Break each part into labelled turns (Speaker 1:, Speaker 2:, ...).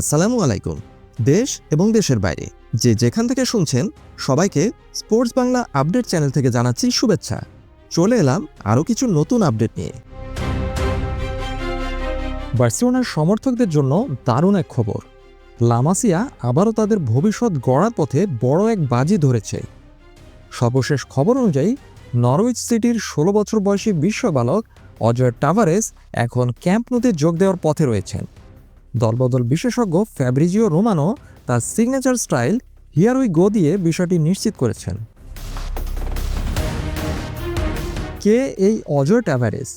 Speaker 1: আসসালামু আলাইকুম। দেশ এবং দেশের বাইরে, যে যেখান থেকে শুনছেন, সবাইকে স্পোর্টস বাংলা আপডেট চ্যানেল থেকে জানাচ্ছি শুভেচ্ছা। চলে এলাম আরও কিছু নতুন আপডেট নিয়ে। বার্সিলোনার সমর্থকদের জন্য দারুণ এক খবর। লামাসিয়া আবারও তাদের ভবিষ্যৎ গড়ার পথে বড় এক বাজি ধরেছে। সর্বশেষ খবর অনুযায়ী নরউইচ সিটির ষোলো বছর বয়সী বিশ্ব বালক অজয় টাভারেস এখন ক্যাম্প নদে যোগ দেওয়ার পথে রয়েছেন। দলবদল বিশেষজ্ঞ ফ্যাব্রিজিও রোমানো তার signature style here we go দিয়ে বিষয়টি নিশ্চিত করেছেন। কে এই অজয় ট্যাভারেস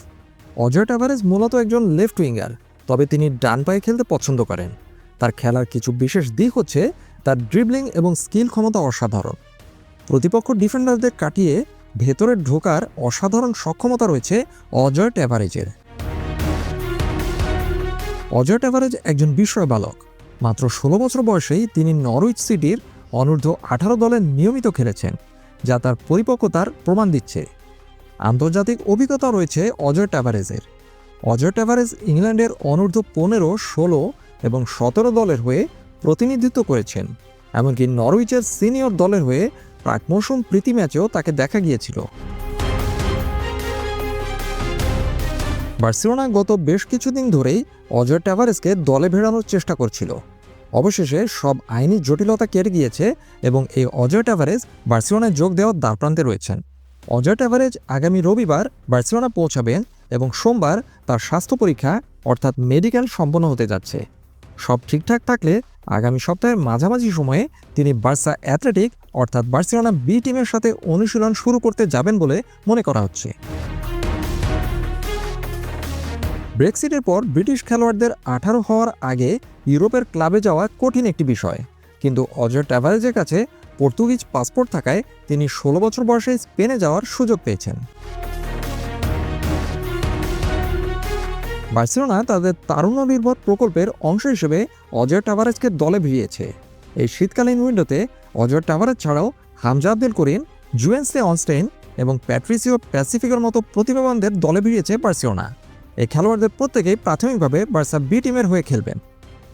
Speaker 1: অজয় ট্যাভারেস মূলত একজন লেফট উইঙ্গার তবে তিনি ডান পায়ে খেলতে পছন্দ করেন। তার খেলার কিছু বিশেষ দিক হচ্ছে তার ড্রিবলিং এবং স্কিল ক্ষমতা অসাধারণ। প্রতিপক্ষ ডিফেন্ডারদের কাটিয়ে ভেতরে ঢোকার অসাধারণ সক্ষমতা রয়েছে অজয় ট্যাভারেজের। অজয় ট্যাভারেজ একজন বিস্ময় বালক মাত্র ষোলো বছর বয়সেই তিনি নরউইচ সিটির অনূর্ধ্ব আঠারো দলে নিয়মিত খেলেছেন, যা তার পরিপক্কতার প্রমাণ দিচ্ছে। আন্তর্জাতিক অভিজ্ঞতা রয়েছে অজয় ট্যাভারেজের অজয় ট্যাভারেজ ইংল্যান্ডের অনূর্ধ্ব পনেরো, ষোলো এবং সতেরো দলের হয়ে প্রতিনিধিত্ব করেছেন, এমনকি নরউইচের সিনিয়র দলের হয়ে প্রাক মৌসুম প্রীতি ম্যাচেও তাকে দেখা গিয়েছিল। বার্সেলোনা গত বেশ কিছুদিন ধরেই অজয় ট্যাভারেসকে দলে ভেড়ানোর চেষ্টা করছিল। অবশেষে সব আইনি জটিলতা কেটে গিয়েছে এবং এই অজয় ট্যাভারেজ বার্সেলোনায় যোগ দেওয়ার দ্বারপ্রান্তে রয়েছেন। অজয় ট্যাভারেজ আগামী রবিবার বার্সেলোনা পৌঁছাবেন এবং সোমবার তার স্বাস্থ্য পরীক্ষা, অর্থাৎ মেডিকেল সম্পন্ন হতে যাচ্ছে। সব ঠিকঠাক থাকলে আগামী সপ্তাহের মাঝামাঝি সময়ে তিনি বার্সা অ্যাথলেটিক, অর্থাৎ বার্সেলোনা বি টিমের সাথে অনুশীলন শুরু করতে যাবেন বলে মনে করা হচ্ছে। ব্রেক্সিটের পর ব্রিটিশ খেলোয়াড়দের আঠারো হওয়ার আগে ইউরোপের ক্লাবে যাওয়া কঠিন একটি বিষয়। কিন্তু অজয় ট্যাভারেজের কাছে পর্তুগিজ পাসপোর্ট থাকায় তিনি ষোলো বছর বয়সে স্পেনে যাওয়ার সুযোগ পেয়েছেন। বার্সেলোনা তাদের তারুণ্য নির্ভর প্রকল্পের অংশ হিসেবে অজয় টাভারেজকে দলে ভিড়িয়েছে। এই শীতকালীন উইন্ডোতে অজয় টাভারেজ ছাড়াও হামজা আব্দুল করিম, জুয়েন্সে অনস্টেইন এবং প্যাট্রিসিও প্যাসিফিকের মতো প্রতিভাবানদের দলে ভিড়িয়েছে বার্সেলোনা। এই খেলোয়াড়দের প্রত্যেকেই প্রাথমিকভাবে বার্সা বি টিমের হয়ে খেলবেন।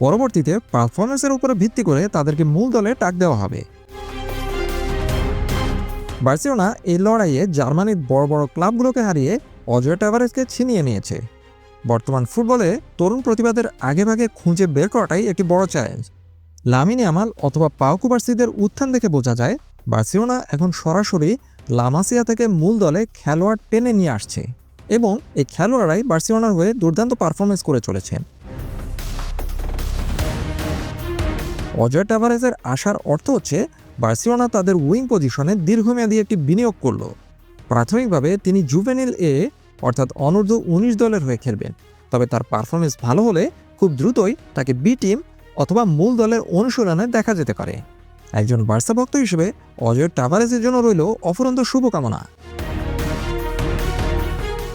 Speaker 1: পরবর্তীতে পারফরমেন্সের উপরে ভিত্তি করে তাদেরকে মূল দলে টাক দেওয়া হবে। বার্সেলোনা এই লড়াইয়ে জার্মানির বড় বড় ক্লাবগুলোকে হারিয়ে অজয় টাভারেজকে ছিনিয়ে নিয়েছে। বর্তমান ফুটবলে তরুণ প্রতিবাদের আগেভাগে খুঁজে বের করাটাই একটি বড় চ্যালেঞ্জ লামিনি আমাল অথবা পাউকুবার্সিদের উত্থান দেখে বোঝা যায়, বার্সেলোনা এখন সরাসরি লামাসিয়া থেকে মূল দলে খেলোয়াড় টেনে নিয়ে আসছে। এবং এই খেলোয়াড়াই বার্সেলোনার হয়ে দুর্দান্ত পারফরমেন্স করে চলেছেন। অজয় টাভারেজের আসার অর্থ হচ্ছে, বার্সেলোনা তাদের উইং পজিশনে দীর্ঘমেয়াদী একটি বিনিয়োগ করল। প্রাথমিকভাবে তিনি জুভেনিল এ, অর্থাৎ অনূর্ধ্ব উনিশ দলের হয়ে খেলবেন। তবে তার পারফরমেন্স ভালো হলে খুব দ্রুতই তাকে বি টিম অথবা মূল দলের অনুশীলনে দেখা যেতে পারে। একজন বার্সা ভক্ত হিসেবে অজয় টাভারেজের জন্য রইল অফুরন্ত শুভকামনা।